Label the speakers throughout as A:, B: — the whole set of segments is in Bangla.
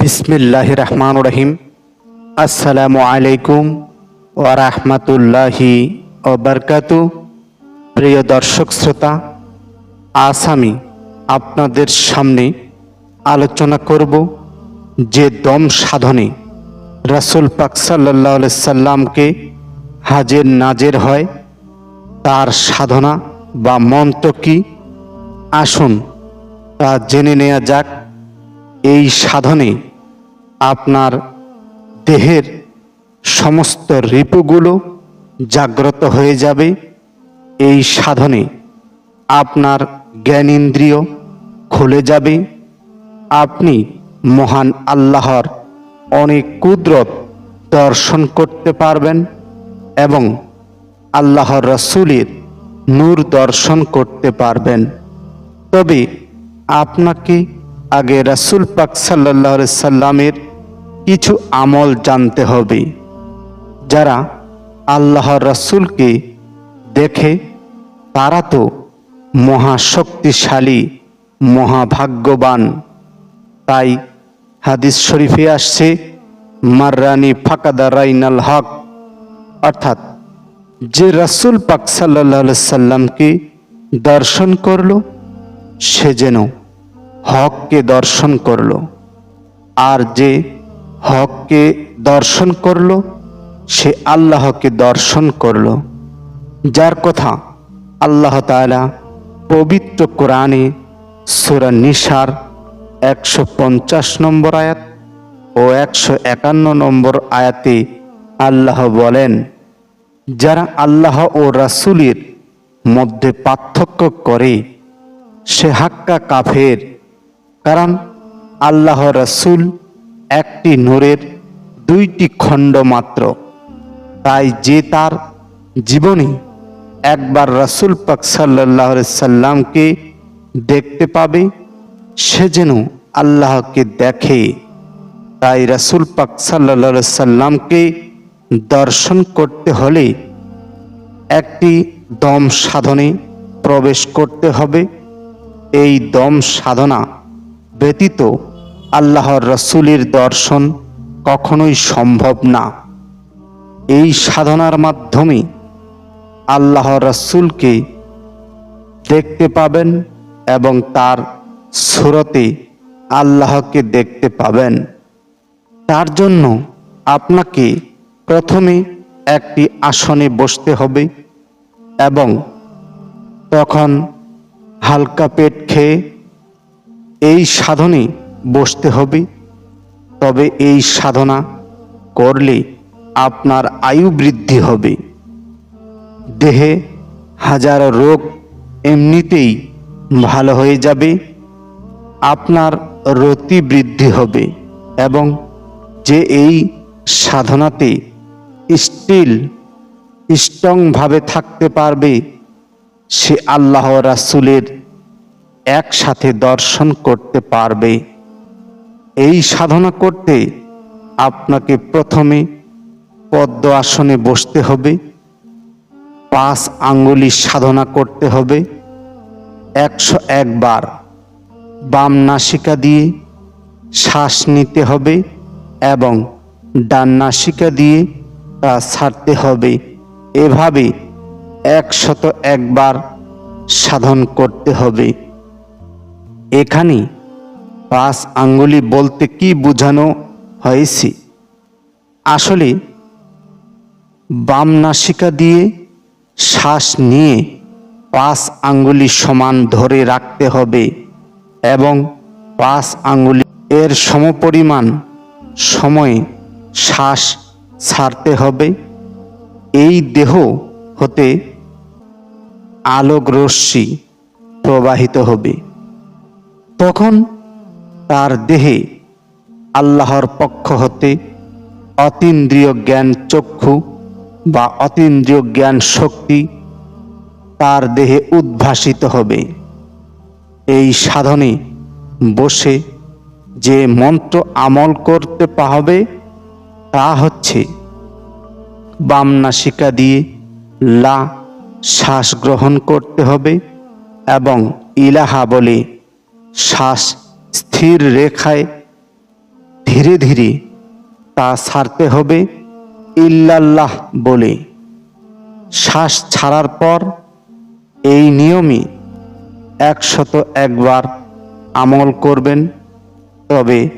A: বিসমিল্লাহ রহমান রহিম। আসসালামু আলাইকুম ওয়া রাহমাতুল্লাহি ও বারকাতু। প্রিয় দর্শক শ্রোতা, আজ আমি আপনাদের সামনে আলোচনা করব যে দম সাধনে রাসুল পাক সাল্লাহ সাল্লামকে হাজের নাজের হয়, তার সাধনা বা মন্ত্র কি? আসুন তা জেনে নেওয়া যাক। এই সাধনে আপনার দেহের সমস্ত রিপুগুলো জাগ্রত হয়ে যাবে। এই সাধনে আপনার জ্ঞানেন্দ্রিয় খুলে যাবে। আপনি মহান আল্লাহর অনেক কুদরত দর্শন করতে পারবেন এবং আল্লাহর রসুলের নূর দর্শন করতে পারবেন। তবে আপনাকে আগে রাসুল পাক সাল্লাহ সাল্লামের কিছু আমল জানতে হবে। যারা আল্লাহর রসুলকে দেখে, তারা তো মহাশক্তিশালী, মহাভাগ্যবান। তাই হাদিস শরীফে আসছে, মাররানি ফাকাদা রাইনাল হক। অর্থাৎ যে রাসুল পাক সাল্লাহ সাল্লামকে দর্শন করল, সে যেন হককে দর্শন করল। আর যে হককে দর্শন করল, সে আল্লাহকে দর্শন করল। যার কথা আল্লাহ তাআলা পবিত্র কোরআনে সুরা নিসার একশো পঞ্চাশ নম্বর আয়াত ও একশো একান্ন নম্বর আয়াতে আল্লাহ বলেন, যারা আল্লাহ ও রাসুলের মধ্যে পার্থক্য করে, সে হাক্কা কাফের। কারণ আল্লাহ রাসুল একটি নূরের দুইটি খণ্ড মাত্র। তাই যে তার জীবনে একবার রাসুল পাক সাল্লাহ সাল্লামকে দেখতে পাবে, সে যেন আল্লাহকে দেখে। তাই রাসুল পাক সাল্লা সাল্লামকে দর্শন করতে হলে একটি দম সাধনে প্রবেশ করতে হবে। এই দম সাধনা ব্যতীত আল্লাহর রসুলের দর্শন কখনোই সম্ভব না। এই সাধনার মাধ্যমে আল্লাহ রসুলকে দেখতে পাবেন এবং তার সুরতে আল্লাহকে দেখতে পাবেন। তার জন্য আপনাকে প্রথমে একটি আসনে বসতে হবে এবং তখন হালকা পেট খেয়ে এই সাধনে বসতে হবে। তবে এই সাধনা করলে আপনার আয়ু বৃদ্ধি হবে। দেহে হাজারো রোগ এমনিতেই ভালো হয়ে যাবে। আপনার রতি বৃদ্ধি হবে এবং যে এই সাধনাতে স্টিল স্ট্রংভাবে থাকতে পারবে, সে আল্লাহ রাসুলের একসাথে দর্শন করতে পারবে। এই সাধনা করতে আপনাকে প্রথমে পদ্ম আসনে বসতে হবে, পাঁচ আঙ্গুলি সাধনা করতে হবে, একশো একবার বাম নাসিকা দিয়ে শ্বাস নিতে হবে এবং ডান নাসিকা দিয়ে তা ছাড়তে হবে। এভাবে একশত একবার সাধন করতে হবে। এখানে পাঁচ আঙ্গুলি বলতে কি বোঝানো হয়েছে? আসলে, বাম নাসিকা দিয়ে শ্বাস নিয়ে পাঁচ আঙ্গুলি সমান ধরে রাখতে হবে এবং পাঁচ আঙ্গুলি এর সমপরিমাণ সময়ে শ্বাস ছাড়তে হবে। এই দেহ হতে আলোক রশ্মি প্রবাহিত হবে। তখন তার দেহে আল্লাহর পক্ষ হতে অতীন্দ্রিয় জ্ঞান চক্ষু বা অতীন্দ্রিয় জ্ঞান শক্তি তার দেহে উদ্ভাসিত হবে। এই সাধনে বসে যে মন্ত্র আমল করতে পাবে তা হচ্ছে বাম নাসিকা দিয়ে লা শ্বাস গ্রহণ করতে হবে এবং ইলাহা বলে শ্বাস স্থির রেখায় ধীরে ধীরে তা ছাড়তে হবে ইল্লাল্লাহ বলে। শ্বাস ছাড়ার পর এই নিয়মে একশত একবার আমল করবেন। তবে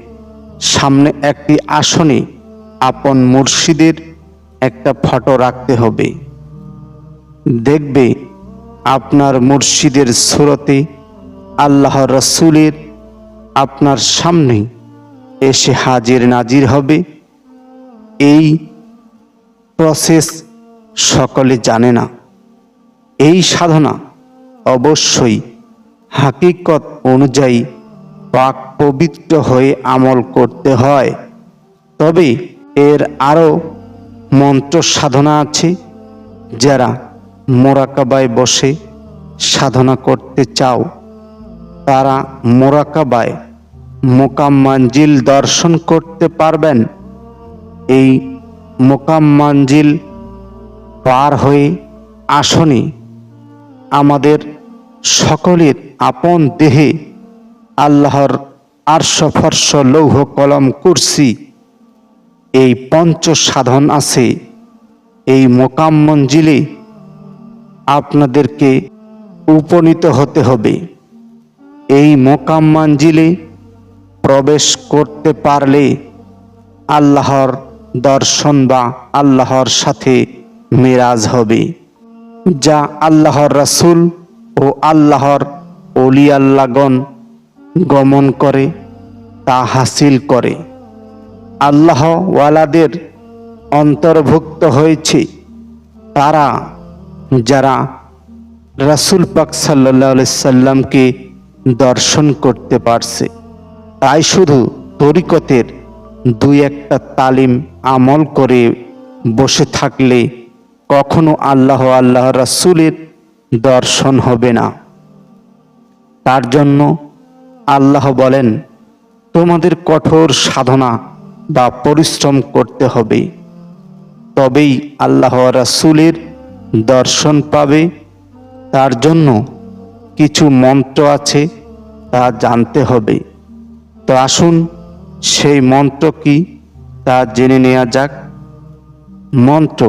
A: সামনে একটি আসনে আপন মুর্শিদের একটা ফটো রাখতে হবে। দেখবে আপনার মুর্শিদের সুরতে আল্লাহ রসুলের আপনার সামনে এসে হাজির নাজির হবে। এই প্রসেস সকলে জানে না। এই সাধনা অবশ্যই হাকিকত অনুযায়ী পাক পবিত্র হয়ে আমল করতে হয়। তবে এর আরও মন্ত্র সাধনা আছে। যারা মোরাকাবায় বসে সাধনা করতে চাও তারা মোরাকাবায় মোকাম মঞ্জিল দর্শন করতে পারবেন। এই মোকাম মঞ্জিল পার হয়ে আসনে। আমাদের সকলের আপন দেহে আল্লাহর আর্শফর্শ লৌহ কলম কুরসি, এই পঞ্চ সাধন আছে। এই মোকাম মঞ্জিলে আপনাদেরকে উপনীত হতে হবে। এই মোকাম মঞ্জিলে প্রবেশ করতে পারলে আল্লাহর দর্শন বা আল্লাহর সাথে মেরাজ হবে, যা আল্লাহর রাসূল ও আল্লাহর অলি আল্লাগণ গমন করে, তা হাসিল করে। আল্লাহ ওয়ালাদের অন্তর্ভুক্ত হয়েছে তারা, যারা রাসুল পাক সাল্লাহ সাল্লামকে দর্শন করতে পারছে। তাই শুধু তরিকতের দুই একটা তালিম আমল করে বসে থাকলে কখনো আল্লাহ আল্লাহ রাসুলের দর্শন হবে না। তার জন্য আল্লাহ বলেন, তোমাদের কঠোর সাধনা বা পরিশ্রম করতে হবে। তবেই আল্লাহ রাসুলের দর্শন পাবে। তার জন্য কিছু মন্ত্র আছে তা জানতে হবে। তো আসুন, সেই মন্ত্র কি তা জেনে নেওয়া যাক। মন্ত্র,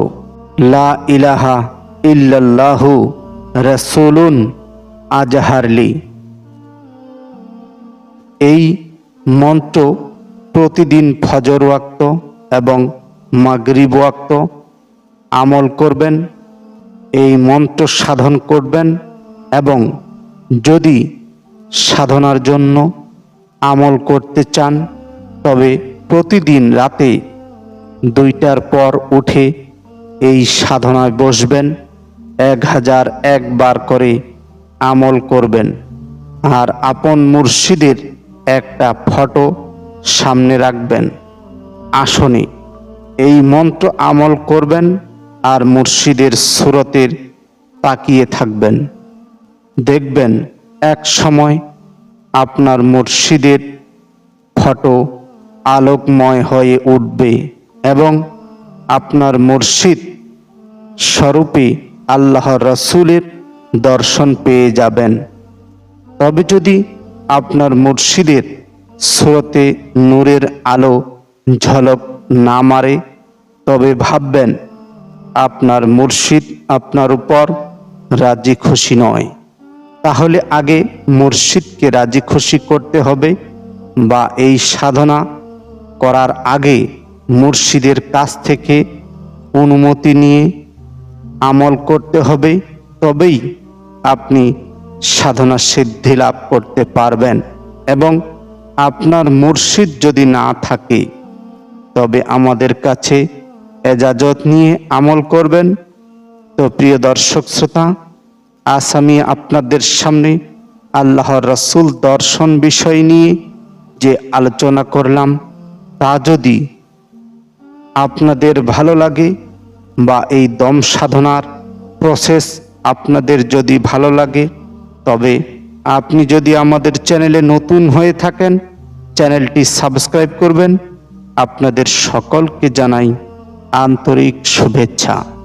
A: লা ইলাহা ইল্লাল্লাহু রসুলুন আজহারলি। এই মন্ত্র প্রতিদিন ফজর ওয়াক্ত এবং মাগরিব ওয়াক্ত আমল করবেন, এই মন্ত্র সাধন করবেন এবং যদি সাধনার জন্য আমল করতে চান, তবে প্রতিদিন রাতে দুইটার পর উঠে এই সাধনায় বসবেন, এক হাজার একবার করে আমল করবেন। আর আপন মুর্শিদের একটা ফটো সামনে রাখবেন। আসনে এই মন্ত্র আমল করবেন আর মুর্শিদের সুরতের তাকিয়ে থাকবেন। দেখবেন এক সময় আপনার মুর্শিদের ফটো আলোকময় হয়ে উঠবে এবং আপনার মুর্শিদ স্বরূপে আল্লাহ রসুলের দর্শন পেয়ে যাবেন। তবে যদি আপনার মুর্শিদের স্রোতে নূরের আলো ঝলক না মারে, তবে ভাববেন আপনার মুর্শিদ আপনার উপর রাজি খুশি নয়। তাহলে আগে মুর্শিদকে রাজি খুশি করতে হবে বা এই সাধনা করার আগে মুর্শিদের কাছ থেকে অনুমতি নিয়ে আমল করতে হবে, তবেই আপনি সাধনা সিদ্ধি লাভ করতে পারবেন। এবং আপনার মুর্শিদ যদি না থাকে, তবে আমাদের কাছে এজাজত নিয়ে আমল করবেন। তো প্রিয় দর্শক শ্রোতা আজ আমি আপনাদের সামনে আল্লাহর রসুল দর্শন বিষয় নিয়ে যে আলোচনা করলাম, তা যদি আপনাদের ভালো লাগে বা এই দম সাধনার প্রসেস আপনাদের যদি ভালো লাগে, তবে আপনি যদি আমাদের চ্যানেলে নতুন হয়ে থাকেন, চ্যানেলটি সাবস্ক্রাইব করবেন। আপনাদের সকলকে জানাই আন্তরিক শুভেচ্ছা।